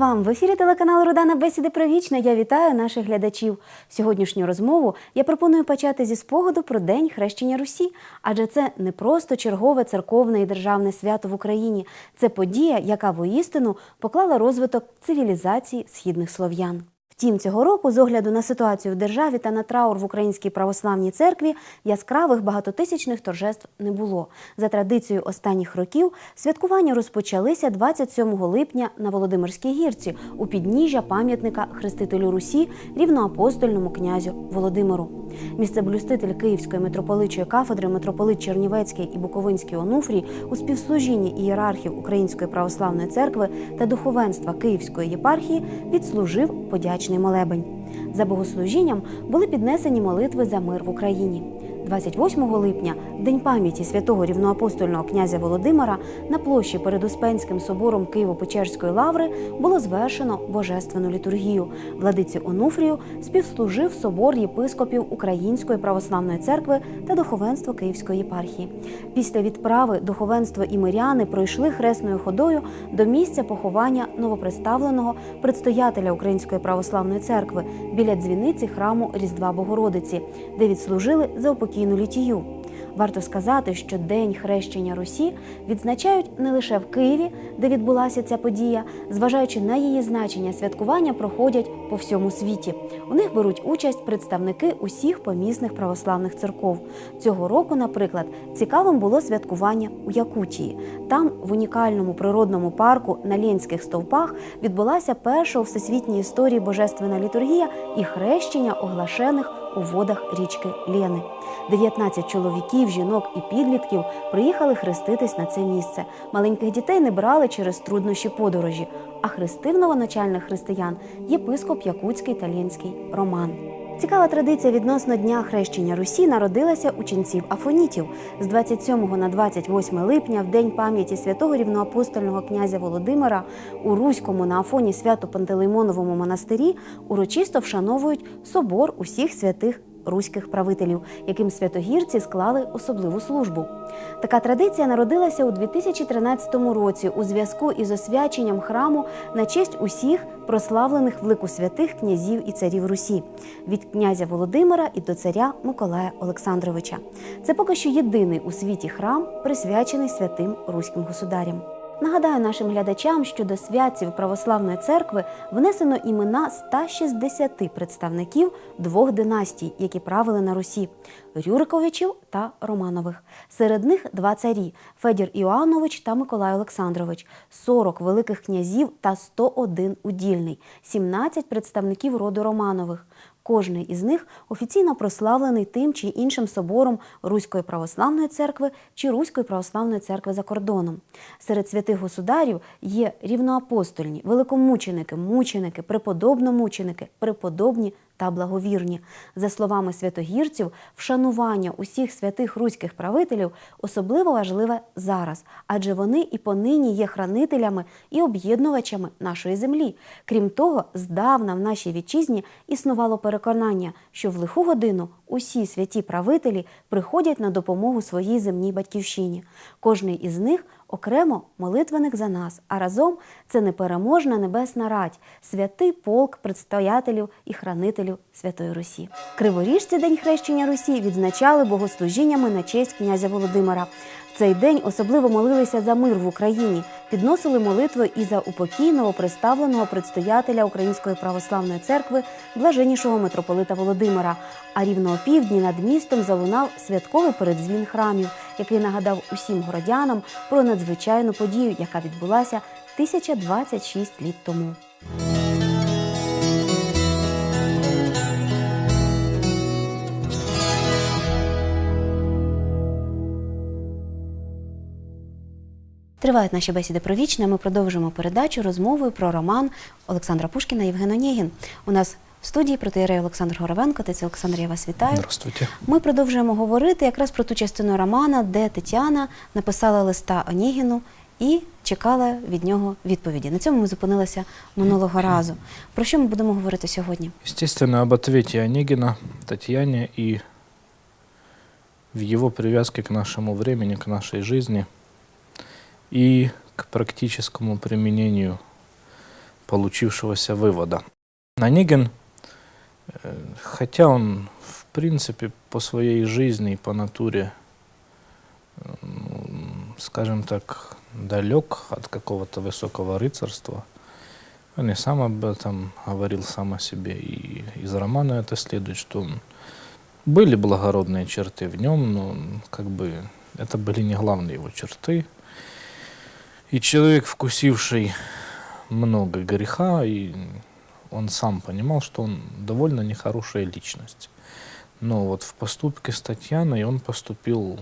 Вам в ефірі телеканалу Родана Бесіди про вічне. Я вітаю наших глядачів. Сьогоднішню розмову я пропоную почати зі спогаду про День хрещення Русі, адже це не просто чергове церковне і державне свято в Україні. Це подія, яка воістину поклала розвиток цивілізації східних слов'ян. Втім, цього року, з огляду на ситуацію в державі та на траур в Українській православній церкві, яскравих багатотисячних торжеств не було. За традицією останніх років святкування розпочалися 27 липня на Володимирській гірці у підніжжя пам'ятника хрестителю Русі рівноапостольному князю Володимиру. Місцеблюститель Київської митрополичої кафедри митрополит Чернівецький і Буковинський Онуфрій у співслужінні ієрархів Української православної церкви та духовенства Київської єпархії відслужив подячний молебень. За богослужінням були піднесені молитви за мир в Україні. 28 липня, День пам'яті святого рівноапостольного князя Володимира, на площі перед Успенським собором Києво-Печерської лаври було звершено божественну літургію. Владиці Онуфрію співслужив собор єпископів Української православної церкви та духовенство Київської єпархії. Після відправи духовенство і миряни пройшли хресною ходою до місця поховання новоприставленого предстоятеля Української православної церкви біля дзвіниці храму Різдва Богородиці, де відслужили за упокійну літію. Варто сказати, що День хрещення Русі відзначають не лише в Києві, де відбулася ця подія, зважаючи на її значення, святкування проходять по всьому світі. У них беруть участь представники усіх помісних православних церков. Цього року, наприклад, цікавим було святкування у Якутії. Там, в унікальному природному парку на Ленських стовпах, відбулася перша у всесвітній історії божественна літургія і хрещення оглашених у водах річки Лени. 19 чоловіків, жінок і підлітків приїхали хреститись на це місце. Маленьких дітей не брали через труднощі подорожі, а хрестив новоначальних християн єпископ Якутський та Лєнський Роман. Цікава традиція відносно Дня хрещення Русі народилася у ченців Афонітів. З 27 на 28 липня, в день пам'яті святого рівноапостольного князя Володимира у Руському на Афоні Свято-Пантелеймоновому монастирі урочисто вшановують собор усіх святих руських правителів, яким святогірці склали особливу службу. Така традиція народилася у 2013 році у зв'язку із освяченням храму на честь усіх прославлених в лику святих князів і царів Русі від князя Володимира і до царя Миколая Олександровича. Це поки що єдиний у світі храм, присвячений святим руським государям. Нагадаю нашим глядачам, що до святців православної церкви внесено імена 160 представників двох династій, які правили на Русі Рюриковичів та Романових. Серед них два царі Федір Іоаннович та Миколай Олександрович, 40 великих князів та 101 удільний, 17 представників роду Романових. Кожний із них офіційно прославлений тим чи іншим собором Руської православної церкви чи Руської православної церкви за кордоном. Серед святих государів є рівноапостольні, великомученики, мученики, преподобномученики, преподобні та благовірні. За словами святогірців, вшанування усіх святих руських правителів особливо важливе зараз, адже вони і понині є хранителями і об'єднувачами нашої землі. Крім того, здавна в нашій вітчизні існувало переконання, що в лиху годину усі святі правителі приходять на допомогу своїй земній батьківщині. Кожний із них окремо молитвеник за нас, а разом це непереможна небесна радь, святий полк предстоятелів і хранителів Святої Русі. Криворіжці День хрещення Русі відзначали богослужіннями на честь князя Володимира. Цей день особливо молилися за мир в Україні, підносили молитви і за упокійного представленого предстоятеля Української православної церкви блаженнішого митрополита Володимира. А рівно опівдні над містом залунав святковий передзвін храмів, який нагадав усім городянам про надзвичайну подію, яка відбулася 1026 літ тому. Тривають наші бесіди про вічне. Ми продовжуємо передачу розмовою про роман Олександра Пушкіна Євген Онєгін. У нас в студії протиєрей Олександр Горовенко. Отець Олександр, я вас вітаю. Здравствуйте. Ми продовжуємо говорити якраз про ту частину романа, де Тетяна написала листа Онєгіну і чекала від нього відповіді. На цьому ми зупинилися минулого разу. Про що ми будемо говорити сьогодні? Естественно, об ответе Онегина Татьяне и в его привязке к нашему времени, к нашей жизни и к практическому применению получившегося вывода. Онегин, э, хотя он, в принципе, по своей жизни и по натуре, скажем так, далек от какого-то высокого рыцарства, он и сам об этом говорил сам о себе, и из романа это следует, что он были благородные черты в нем, но как бы это были не главные его черты. И человек, вкусивший много греха, и он сам понимал, что он довольно нехорошая личность. Но вот в поступке с Татьяной он поступил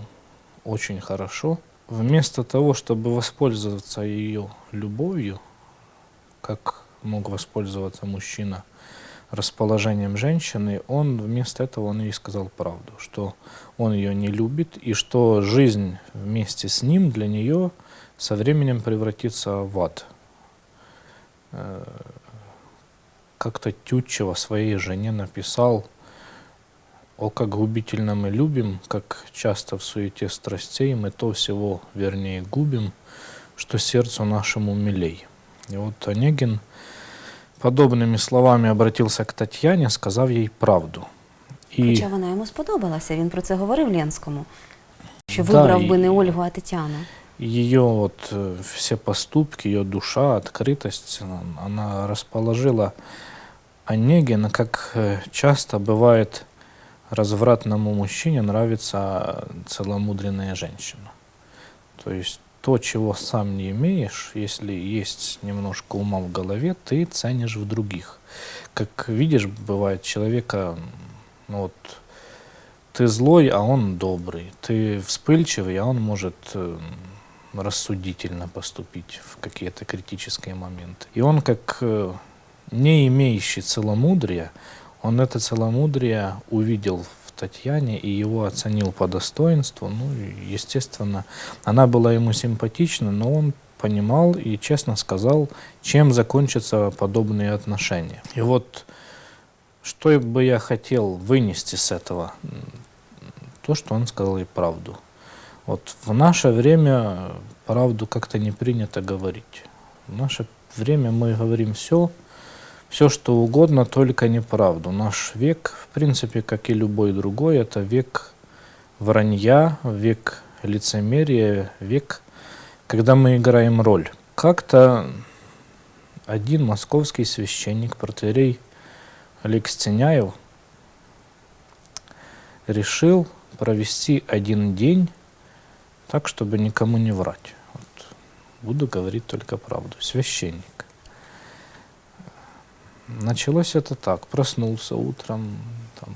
очень хорошо. Вместо того, чтобы воспользоваться ее любовью, как мог воспользоваться мужчина расположением женщины, он вместо этого он ей сказал правду, что он ее не любит и что жизнь вместе с ним для нее со временем превратится в ад. Э, Как-то Тютчева своей жене написал, о, как губительно мы любим, как часто в суете страстей мы то всего, вернее, губим, что сердцу нашему милей. И вот Онегин подобными словами обратился к Татьяне, сказав ей правду. І Хоча вона йому сподобалася, він про це говорив Ленському, що Да, вибрав би і- не Ольгу, а Тетяну. ее вот э, все поступки, ее душа, открытость, она- расположила Онегина, как э, часто бывает развратному мужчине нравится целомудренная женщина. То есть то, чего сам не имеешь, если есть немножко ума в голове, ты ценишь в других. Как видишь, бывает человека, ну вот, ты злой, а он добрый. Ты вспыльчивый, а он может э, рассудительно поступить в какие-то критические моменты. И он, как э, не имеющий целомудрия, он это целомудрие увидел в Татьяне и его оценил по достоинству. Ну, естественно, она была ему симпатична, но он понимал и честно сказал, чем закончатся подобные отношения. И вот что бы я хотел вынести с этого? То, что он сказал и правду. Вот в наше время правду как-то не принято говорить. В наше время мы говорим все, все что угодно, только неправду. Наш век, в принципе, как и любой другой, это век вранья, век лицемерия, век, когда мы играем роль. Как-то один московский священник, протерей Олег Сценяев, решил провести один день так, чтобы никому не врать. Вот. Буду говорить только правду. Священник. Началось это так. Проснулся утром, там,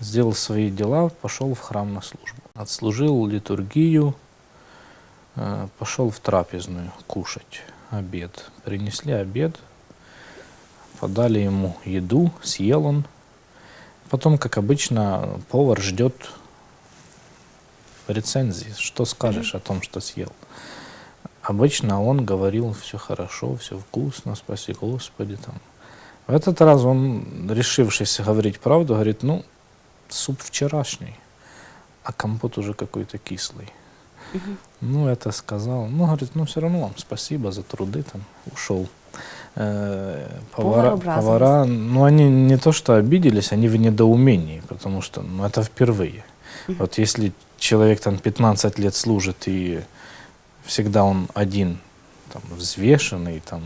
сделал свои дела, пошел в храм на службу. Отслужил литургию, э, пошел в трапезную кушать обед. Принесли обед, подали ему еду, съел он. Потом, как обычно, повар ждет рецензии, что скажешь о том, что съел. Обычно он говорил, все хорошо, все вкусно, спаси Господи. Там. В этот раз он, решившись говорить правду, говорит, ну, суп вчерашний, а компот уже какой-то кислый. Ну, это сказал. Ну, говорит, ну, все равно вам спасибо за труды, там, ушел. Э, Повар Повара, повара, ну, они не то что обиделись, они в недоумении, потому что, ну, это впервые. Вот если человек там 15 лет служит и всегда он один, там, взвешенный, там,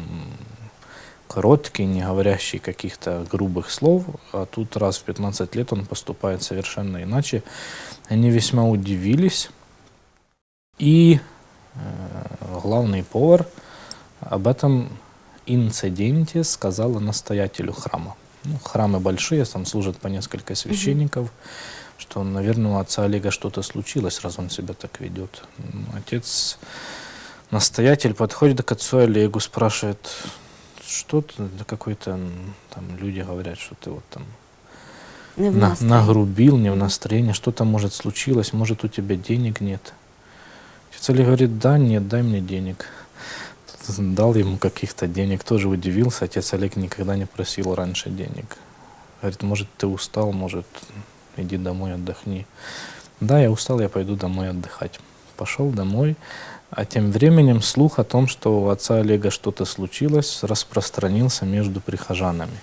короткий, не говорящий каких-то грубых слов, а тут раз в 15 лет он поступает совершенно иначе. Они весьма удивились. И э, главный повар об этом инциденте сказала настоятелю храма. Ну, храмы большие, там служат по несколько священников, что, наверное, у отца Олега что-то случилось, раз он себя так ведет. Отец, настоятель подходит к отцу Олегу, спрашивает, что ты, да какой-то, там люди говорят, что ты вот там Не на- нагрубил, не в настроении, что-то может случилось, может у тебя денег нет. Отец Олег говорит, да, нет, дай мне денег. Дал ему каких-то денег, тоже удивился. Отец Олег никогда не просил раньше денег. Говорит, может, ты устал, может, иди домой, отдохни. Да, я устал, я пойду домой отдыхать. Пошел домой, А тем временем слух о том, что у отца Олега что-то случилось, распространился между прихожанами.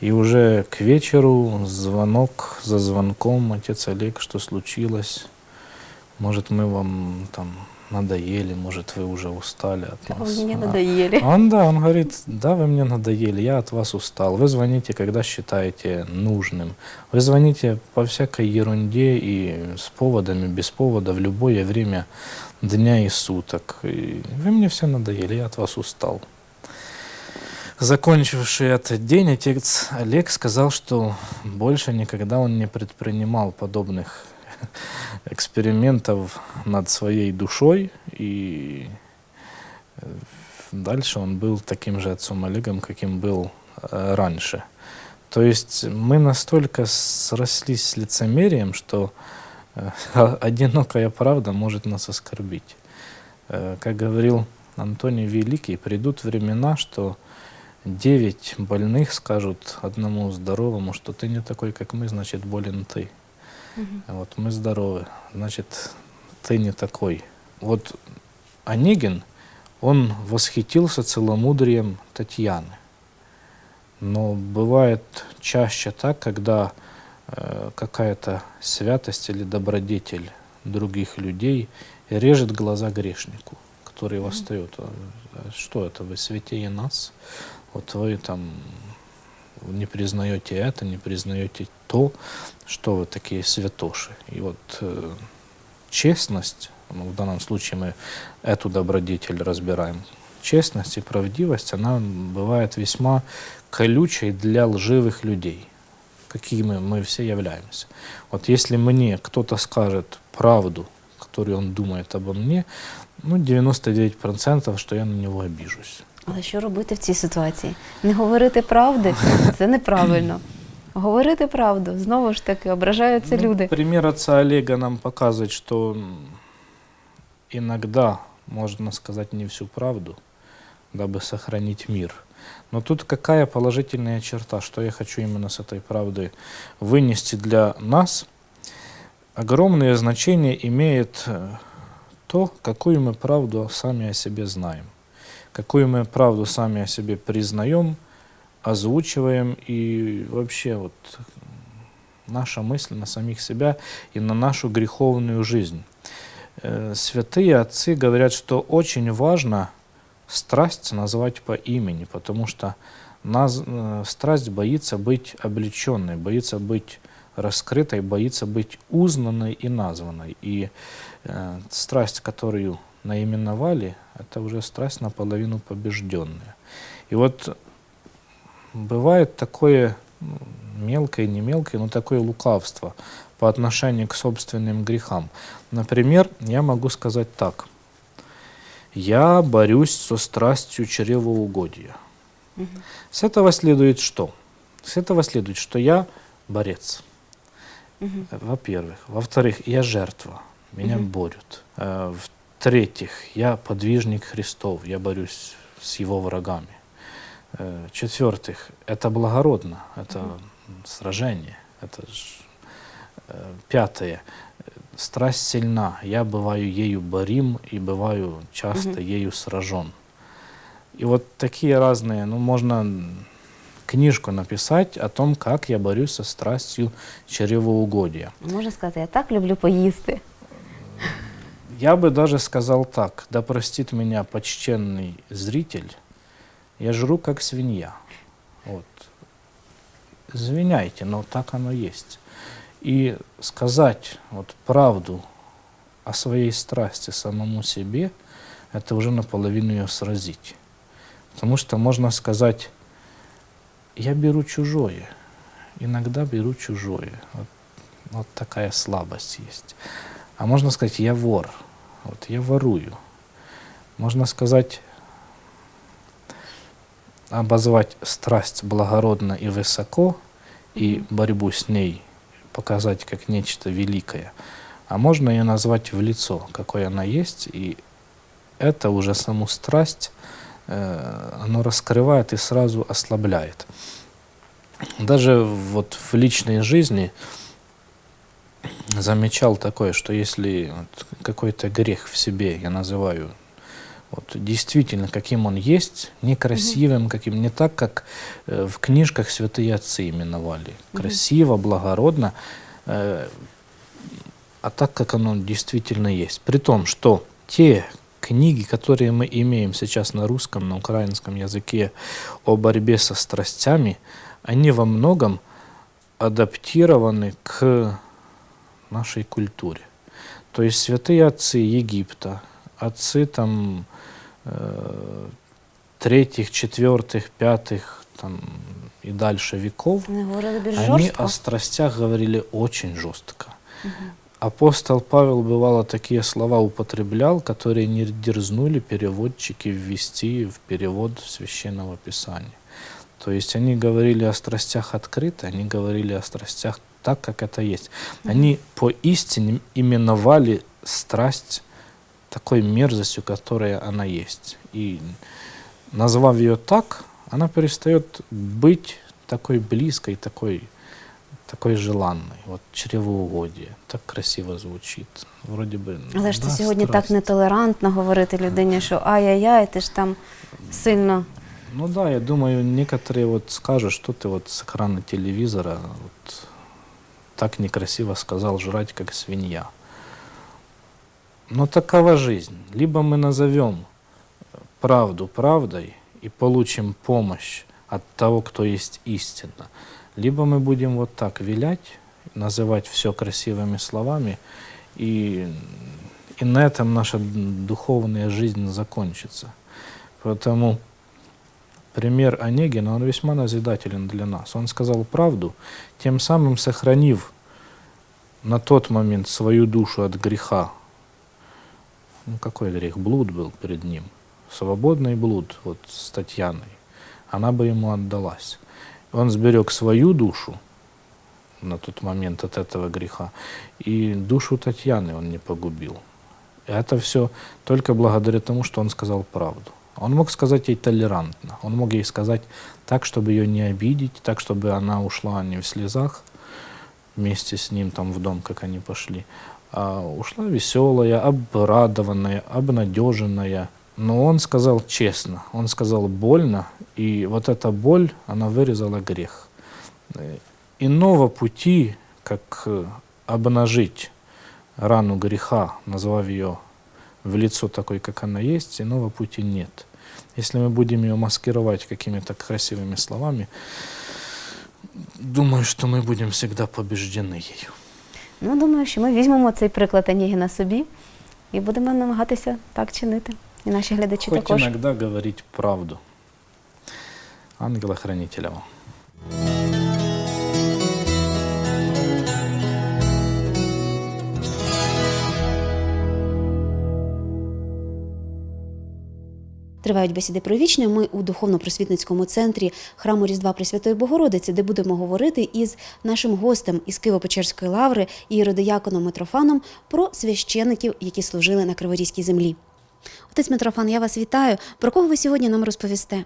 И уже к вечеру звонок за звонком, отец Олег, что случилось? Может, мы вам там надоели, может, вы уже устали от нас. Вы мне А- надоели. Он, да, он говорит, да, вы мне надоели, я от вас устал. Вы звоните, когда считаете нужным. Вы звоните по всякой ерунде и с поводами, без повода, в любое время дня и суток. И вы мне все надоели, я от вас устал. Закончивший этот день, отец Олег сказал, что больше никогда он не предпринимал подобных экспериментов над своей душой. И дальше он был таким же отцом Олегом, каким был э, раньше. То есть мы настолько срослись с лицемерием, что э, одинокая правда может нас оскорбить. Э, Как говорил Антоний Великий, придут времена, что девять больных скажут одному здоровому, что ты не такой, как мы, значит, болен ты. А Вот мы здоровы, значит, ты не такой. Вот Онегин, он восхитился целомудрием Татьяны. Но бывает чаще так, когда э, какая-то святость или добродетель других людей режет глаза грешнику, который восстает. Что это, вы святее нас? Вот вы там не признаете это, не признаете то, что вы такие святоши. И вот э, честность, ну, в данном случае мы эту добродетель разбираем, честность и правдивость, она бывает весьма колючей для лживых людей, какими мы все являемся. Вот если мне кто-то скажет правду, которую он думает обо мне, ну, 99% что я на него обижусь. Але що робити в цій ситуації? Не говорити правди це неправильно. Говорити правду знову ж таки ображаються Ну, люди. Пример отца Олега нам показывает, что м, иногда можно сказать не всю правду, дабы сохранить мир. Но тут какая положительная черта, что я хочу именно с этой правды вынести для нас? Огромное значение имеет э, то, какую мы правду сами о себе знаем, Какую мы правду сами о себе признаем, озвучиваем и вообще вот наша мысль на самих себя и на нашу греховную жизнь. Э, Святые отцы говорят, что очень важно страсть назвать по имени, потому что нас, э, страсть боится быть облеченной, боится быть раскрытой, боится быть узнанной и названной. И э, страсть, которую наименовали, это уже страсть наполовину побежденная. И вот бывает такое ну, мелкое, не мелкое, но такое лукавство по отношению к собственным грехам. Например, я могу сказать так. Я борюсь со страстью чревоугодия. С этого следует что? С этого следует, что я борец. Э, Во-первых. Во-вторых, я жертва. Меня Мгм. борют. Э, В-третьих, я подвижник Христов. Я борюсь с его врагами. Э, В-четвертых, это благородно. Это сражение. Это ж, э, Пятое. э, Страсть сильна. Я бываю ею борим и бываю часто ею сражен. И вот такие разные, ну, можно книжку написать о том, как я борюсь со страстью чревоугодия. Можна сказати, я так люблю поїсти. Я бы даже сказал так, да простит меня почтенный зритель, я жру как свинья. Вот. Извиняйте, но так оно есть. И сказать вот правду о своей страсти самому себе, это уже наполовину ее сразить. Потому что можно сказать, я беру чужое, иногда беру чужое. Вот, вот такая слабость есть. А можно сказать, я вор, вот я ворую. Можно сказать, обозвать страсть благородно и высоко, и борьбу с ней показать как нечто великое. А можно ее назвать в лицо, какой она есть, и это уже саму страсть, э, оно раскрывает и сразу ослабляет. Даже вот в личной жизни замечал такое, что если какой-то грех в себе, я называю, вот действительно, каким он есть, некрасивым, каким, не так, как э, в книжках святые отцы именовали. Красиво, благородно, э, а так, как оно действительно есть. При том, что те книги, которые мы имеем сейчас на русском, на украинском языке о борьбе со страстями, они во многом адаптированы к нашей культуре. То есть святые отцы Египта, отцы там э, третьих, четвертых, пятых там, и дальше веков, они жорстко. о страстях говорили очень жестко. Апостол Павел, бывало, такие слова употреблял, которые не дерзнули переводчики ввести в перевод Священного Писания. То есть они говорили о страстях открыто, они говорили о страстях так, как это есть. Они поистине именовали страсть такой мерзостью, которая она есть. И назвав ее так, она перестает быть такой близкой, такой, такой желанной. Вот чревоугодие. Так красиво звучит. Вроде бы. Але ж це да, сьогодні так страсть. нетолерантно говорити людині, що ай-яй-яй, ти ж там сильно. Ну да, я думаю, некоторые вот скажут, что ты вот с экрана телевизора вот так некрасиво сказал жрать, как свинья. Но такова жизнь. Либо мы назовем правду правдой и получим помощь от того, кто есть истина, либо мы будем вот так вилять, называть все красивыми словами, и, и на этом наша духовная жизнь закончится. Поэтому пример Онегина, он весьма назидателен для нас. Он сказал правду, тем самым сохранив на тот момент свою душу от греха. Ну, какой грех? Блуд был перед ним. Свободный блуд вот с Татьяной. Она бы ему отдалась. Он сберег свою душу на тот момент от этого греха, и душу Татьяны он не погубил. Это все только благодаря тому, что он сказал правду. Он мог сказать ей толерантно, он мог ей сказать так, чтобы ее не обидеть, так, чтобы она ушла не в слезах вместе с ним там в дом, как они пошли, а ушла веселая, обрадованная, обнадеженная. Но он сказал честно, он сказал больно, и вот эта боль, она вырезала грех. Э, Иного пути, как э, обнажить рану греха, назвав ее в лицо такой, как она есть, иного пути нет. Если мы будем ее маскировать какими-то красивыми словами, думаю, что мы будем всегда побеждены ею. Ну, думаю, що ми візьмемо цей приклад Онєгіна собі і будемо намагатися так чинити. І наші глядачі Хоть також. иногда говорить правду. Ангела-хранителя вам. Тривають бесіди про вічне. Ми у духовно-просвітницькому центрі храму Різдва Пресвятої Богородиці, де будемо говорити із нашим гостем із Києво-Печерської лаври ієродияконом Митрофаном про священиків, які служили на Криворізькій землі. Отець Митрофан, я вас вітаю. Про кого ви сьогодні нам розповісте?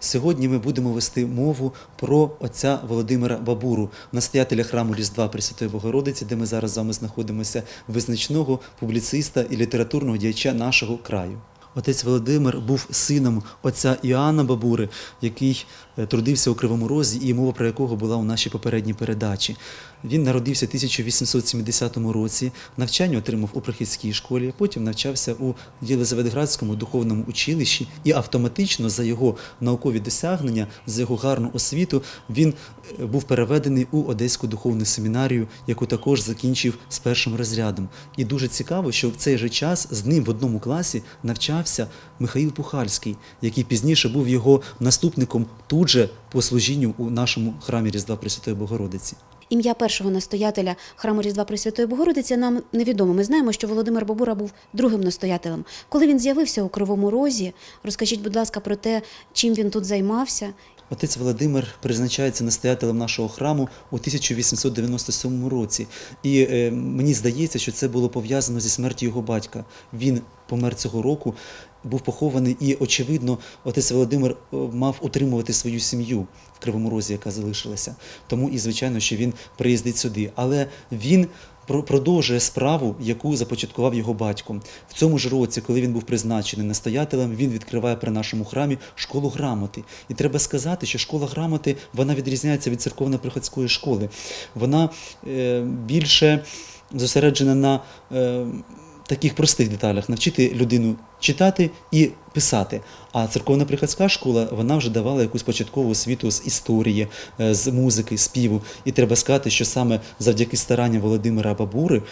Сьогодні ми будемо вести мову про отця Володимира Бабуру, настоятеля храму Різдва Пресвятої Богородиці, де ми зараз з вами знаходимося, визначного публіциста і літературного діяча нашого краю. Отець Володимир був сином отця Іоанна Бабури, який е, трудився у Кривому Розі, і мова про якого була у нашій попередній передачі. Він народився в 1870 році, навчання отримав у прохідській школі, потім навчався у Єлизаветградському духовному училищі, і автоматично за його наукові досягнення, за його гарну освіту, він е, був переведений у Одеську духовну семінарію, яку також закінчив з першим розрядом. І дуже цікаво, що в цей же час з ним в одному класі навчався Михаїл Пухальський, який пізніше був його наступником тут же по служінню у нашому храмі Різдва Пресвятої Богородиці. Ім'я першого настоятеля храму Різдва Пресвятої Богородиці нам невідомо. Ми знаємо, що Володимир Бабура був другим настоятелем. Коли він з'явився у Кривому Розі, розкажіть, будь ласка, про те, чим він тут займався. Отець Володимир призначається настоятелем нашого храму у 1897 році. І е, мені здається, що це було пов'язано зі смертю його батька. Він помер цього року, був похований, і, очевидно, отець Володимир е, мав утримувати свою сім'ю в Кривому Розі, яка залишилася. Тому і звичайно, що він приїздить сюди. Але він про- продовжує справу, яку започаткував його батько. В цьому ж році, коли він був призначений настоятелем, він відкриває при нашому храмі школу грамоти. І треба сказати, що школа грамоти вона відрізняється від церковно-приходської школи. Вона е, більше зосереджена на е, таких простих деталях, навчити людину читати і писати. А церковно-приходська школа вона вже давала якусь початкову освіту з історії, е, з музики, співу. І треба сказати, що саме завдяки старанням Володимира Бабури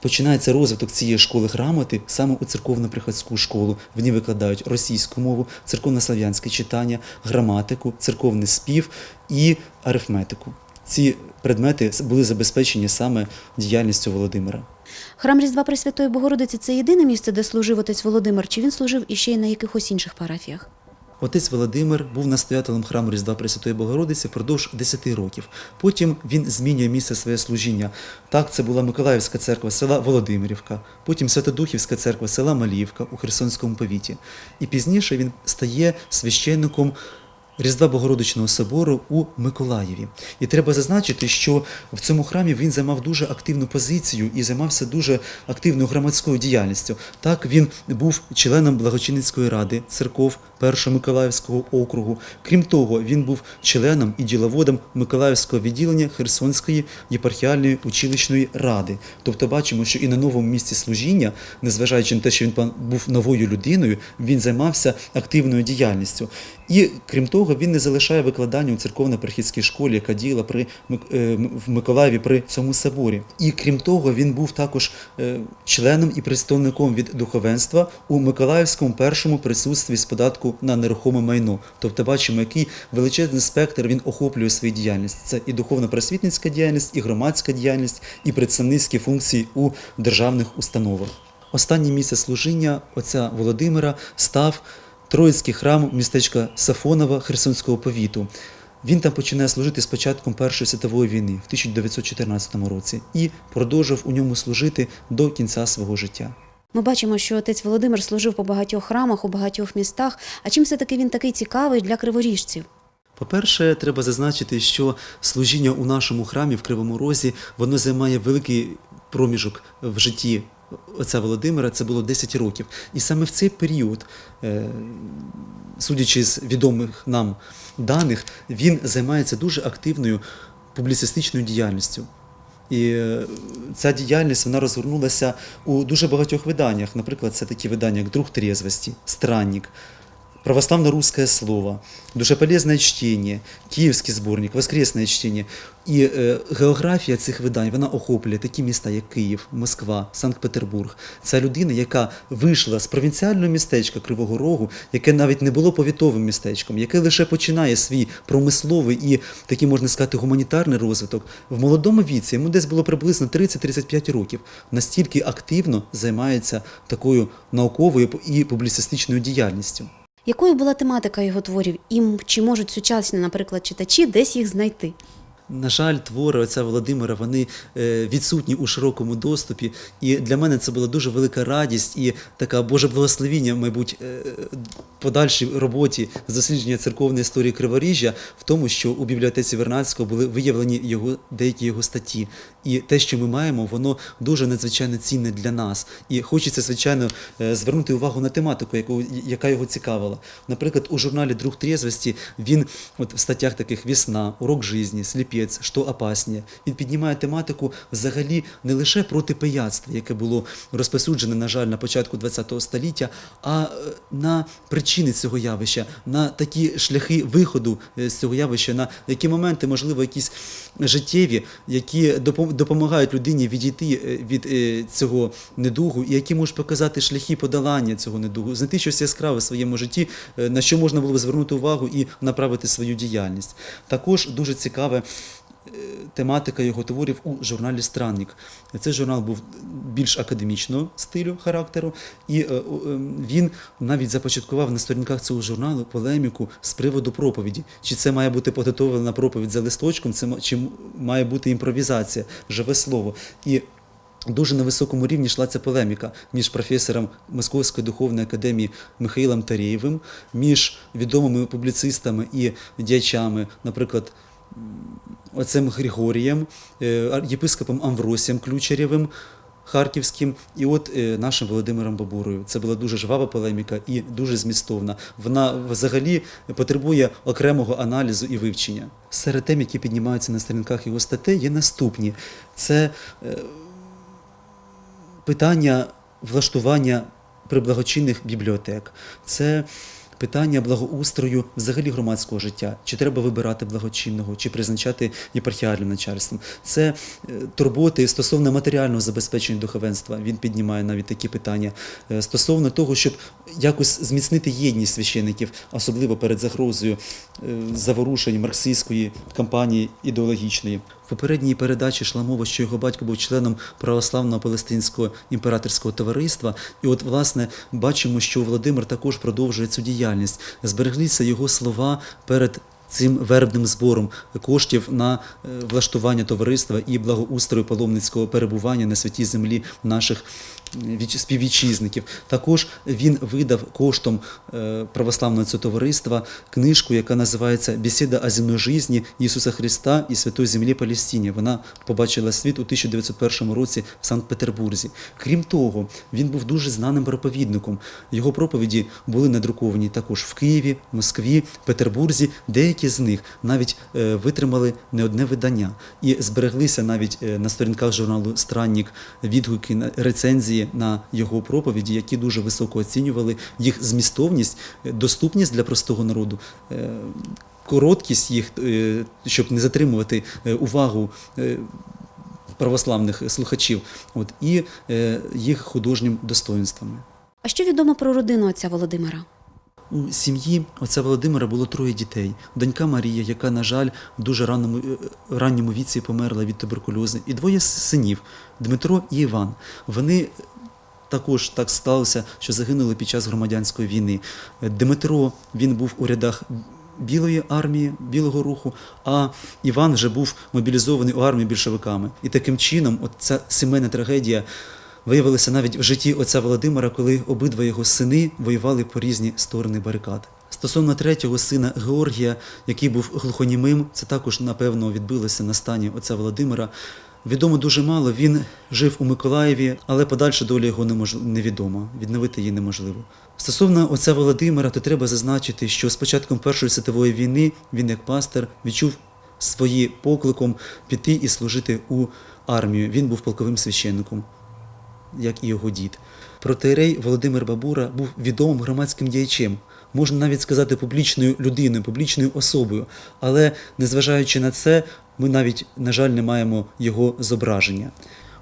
Починається розвиток цієї школи грамоти саме у церковно-приходську школу. В ній викладають російську мову, церковнослав'янське читання, граматику, церковний спів і арифметику. Ці предмети були забезпечені саме діяльністю Володимира. Храм Різдва Пресвятої Богородиці це єдине місце, де служив отець Володимир, чи він служив іще й на якихось інших парафіях? Отець Володимир був настоятелем храму Різдва Пресвятої Богородиці впродовж 10 років. Потім він змінює місце своє служіння. Так, це була Миколаївська церква села Володимирівка, потім Святодухівська церква села Маліївка у Херсонському повіті. І пізніше він стає священником Різдва Богородичного собору у Миколаєві. І треба зазначити, що в цьому храмі він займав дуже активну позицію і займався дуже активною громадською діяльністю. Так він був членом благочинницької ради церков Першого Миколаївського округу. Крім того, він був членом і діловодом Миколаївського відділення Херсонської єпархіальної училищної ради. Тобто бачимо, що і на новому місці служіння, незважаючи на те, що він був новою людиною, він займався активною діяльністю. І крім того, він не залишає викладання у церковно-прихідській школі, яка діяла при е, в Миколаєві при цьому соборі. І крім того, він був також е, членом і представником від духовенства у Миколаївському першому присутстві з податку на нерухоме майно. Тобто бачимо, який величезний спектр він охоплює свою діяльність. Це і духовно-просвітницька діяльність, і громадська діяльність, і представницькі функції у державних установах. Останнє місце служіння отця Володимира став Троїцький храм містечка Сафонова Херсонського повіту. Він там починає служити з початком Першої світової війни в 1914 році і продовжив у ньому служити до кінця свого життя. Ми бачимо, що отець Володимир служив по багатьох храмах у багатьох містах. А чим все-таки він такий цікавий для криворіжців? По-перше, треба зазначити, що служіння у нашому храмі в Кривому Розі воно займає великий проміжок в житті отця Володимира. Це було 10 років. І саме в цей період, е, судячи з відомих нам даних, він займається дуже активною публіцистичною діяльністю. І е, ця діяльність вона розгорнулася у дуже багатьох виданнях. Наприклад, це такі видання, як Друг трезвості, Странник, Православно-русское слово, Душеполезное чтение, Київський зборник, Воскресне чтение. І е, географія цих видань вона охоплює такі міста, як Київ, Москва, Санкт-Петербург. Це людина, яка вийшла з провінціального містечка Кривого Рогу, яке навіть не було повітовим містечком, яке лише починає свій промисловий і такий, можна сказати, гуманітарний розвиток. В молодому віці йому десь було приблизно 30-35 років. Настільки активно займається такою науковою і публіцистичною діяльністю. Якою була тематика його творів? І чи можуть сучасні, наприклад, читачі десь їх знайти? На жаль, твори отця Володимира вони е, відсутні у широкому доступі. І для мене це була дуже велика радість і така Боже благословіння, мабуть, е, подальшій роботі з дослідження церковної історії Криворіжжя в тому, що у бібліотеці Вернадського були виявлені його деякі його статті. І те, що ми маємо, воно дуже надзвичайно цінне для нас. І хочеться, звичайно, е, звернути увагу на тематику, яку, яка його цікавила. Наприклад, у журналі Друг трезвості він от в статтях таких Весна, урок житті, сліпець, що опасніє. Він піднімає тематику взагалі не лише проти пияцтва, яке було розпосуджене, на жаль, на початку ХХ століття, а е, на причини цього явища, на такі шляхи виходу е, з цього явища, на які моменти, можливо, якісь життєві, які допомагають людині відійти е, від цього недугу, і які можуть показати шляхи подолання цього недугу, знайти щось яскраве в своєму житті, на що можна було б звернути увагу і направити свою діяльність. Також дуже цікаве. Тематика його творів у журналі Странник. Цей журнал був більш академічного стилю характеру, і е, о, е, він навіть започаткував на сторінках цього журналу полеміку з приводу проповіді. Чи це має бути підготовлена проповідь за листочком, це чи має бути імпровізація, живе слово. І Дуже на високому рівні йшла ця полеміка між професором Московської духовної академії Михаїлом Тарєєвим, між відомими публіцистами і діячами, наприклад, отцем Григорієм, е, єпископом Амвросієм Ключерєвим. Харківським і от е, нашим Володимиром Бабурою. Це була дуже жвава полеміка і дуже змістовна. Вона взагалі потребує окремого аналізу і вивчення. Серед тем, які піднімаються на сторінках його статей, є наступні: це е, питання влаштування приблагочинних бібліотек, це питання благоустрою взагалі громадського життя. Чи треба вибирати благочинного, чи призначати єпархіальним начальством. Це е, турботи стосовно матеріального забезпечення духовенства. Він піднімає навіть такі питання Е, стосовно того, щоб якось зміцнити єдність священиків, особливо перед загрозою е, заворушень марксистської кампанії ідеологічної. В попередній передачі йшла мова, що його батько був членом православного палестинського імператорського товариства. І от, власне, бачимо, що Володимир також продовжує цю діяльність. Збереглися його слова перед. Цим вербним збором коштів на е, влаштування товариства і благоустрою паломницького перебування на святій землі наших співвітчизників. Також він видав коштом е, православного цього товариства книжку, яка називається Бесіда о земной житті Ісуса Христа і Святої землі Палестині. Вона побачила світ у 1901 році в Санкт-Петербурзі. Крім того, він був дуже знаним проповідником. Його проповіді були надруковані також в Києві, Москві, Петербурзі. Деякі з них навіть е, витримали не одне видання і збереглися навіть е, на сторінках журналу Странник відгуки на на його проповіді, які дуже високо оцінювали їх змістовність, е, доступність для простого народу. е, Короткість їх, е, щоб не затримувати увагу православних слухачів, от і їх художнім достоинствами. А що відомо про родину отця Володимира? У сім'ї отця Володимира було троє дітей. Донька Марія, яка, на жаль, в дуже ранньому, е, ранньому віці померла від туберкульозу, і двоє синів Дмитро і Іван. Вони також так сталося, що загинули під час громадянської війни. Дмитро він був у рядах Білої армії, білого руху, а Іван вже був мобілізований у армії більшовиками. І таким чином, от ця сімейна трагедія виявилася навіть в житті отця Володимира, коли обидва його сини воювали по різні сторони барикад. Стосовно третього сина Георгія, який був глухонімим, це також напевно відбилося на стані отця Володимира. Відомо дуже мало. Він жив у Миколаєві, але подальша доля його невідома. Відновити її неможливо. Стосовно отця Володимира, то треба зазначити, що з початком Першої світової війни він, як пастор, відчув свої покликом піти і служити у армію. Він був полковим священником як і його дід. Протеерей Володимир Бабура був відомим громадським діячем, можна навіть сказати, публічною людиною, публічною особою. Але незважаючи на це, ми навіть, на жаль, не маємо його зображення.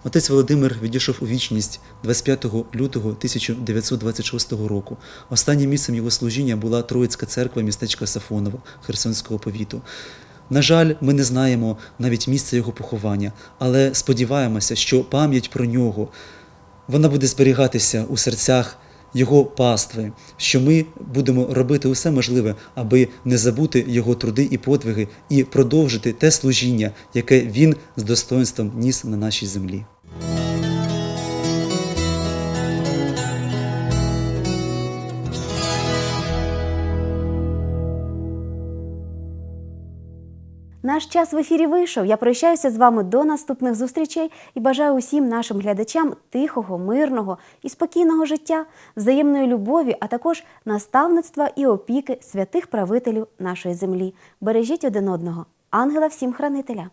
Отець Володимир відійшов у вічність 25 лютого 1926 року. Останнім місцем його служіння була Троїцька церква містечка Сафонова Херсонського повіту. На жаль, ми не знаємо навіть місця його поховання, але сподіваємося, що пам'ять про нього вона буде зберігатися у серцях його пастви, що ми будемо робити усе можливе, аби не забути його труди і подвиги і продовжити те служіння, яке він з достоинством ніс на нашій землі. Наш час в ефірі вийшов. Я прощаюся з вами до наступних зустрічей і бажаю усім нашим глядачам тихого, мирного і спокійного життя, взаємної любові, а також наставництва і опіки святих правителів нашої землі. Бережіть один одного. Ангела всім хранителя.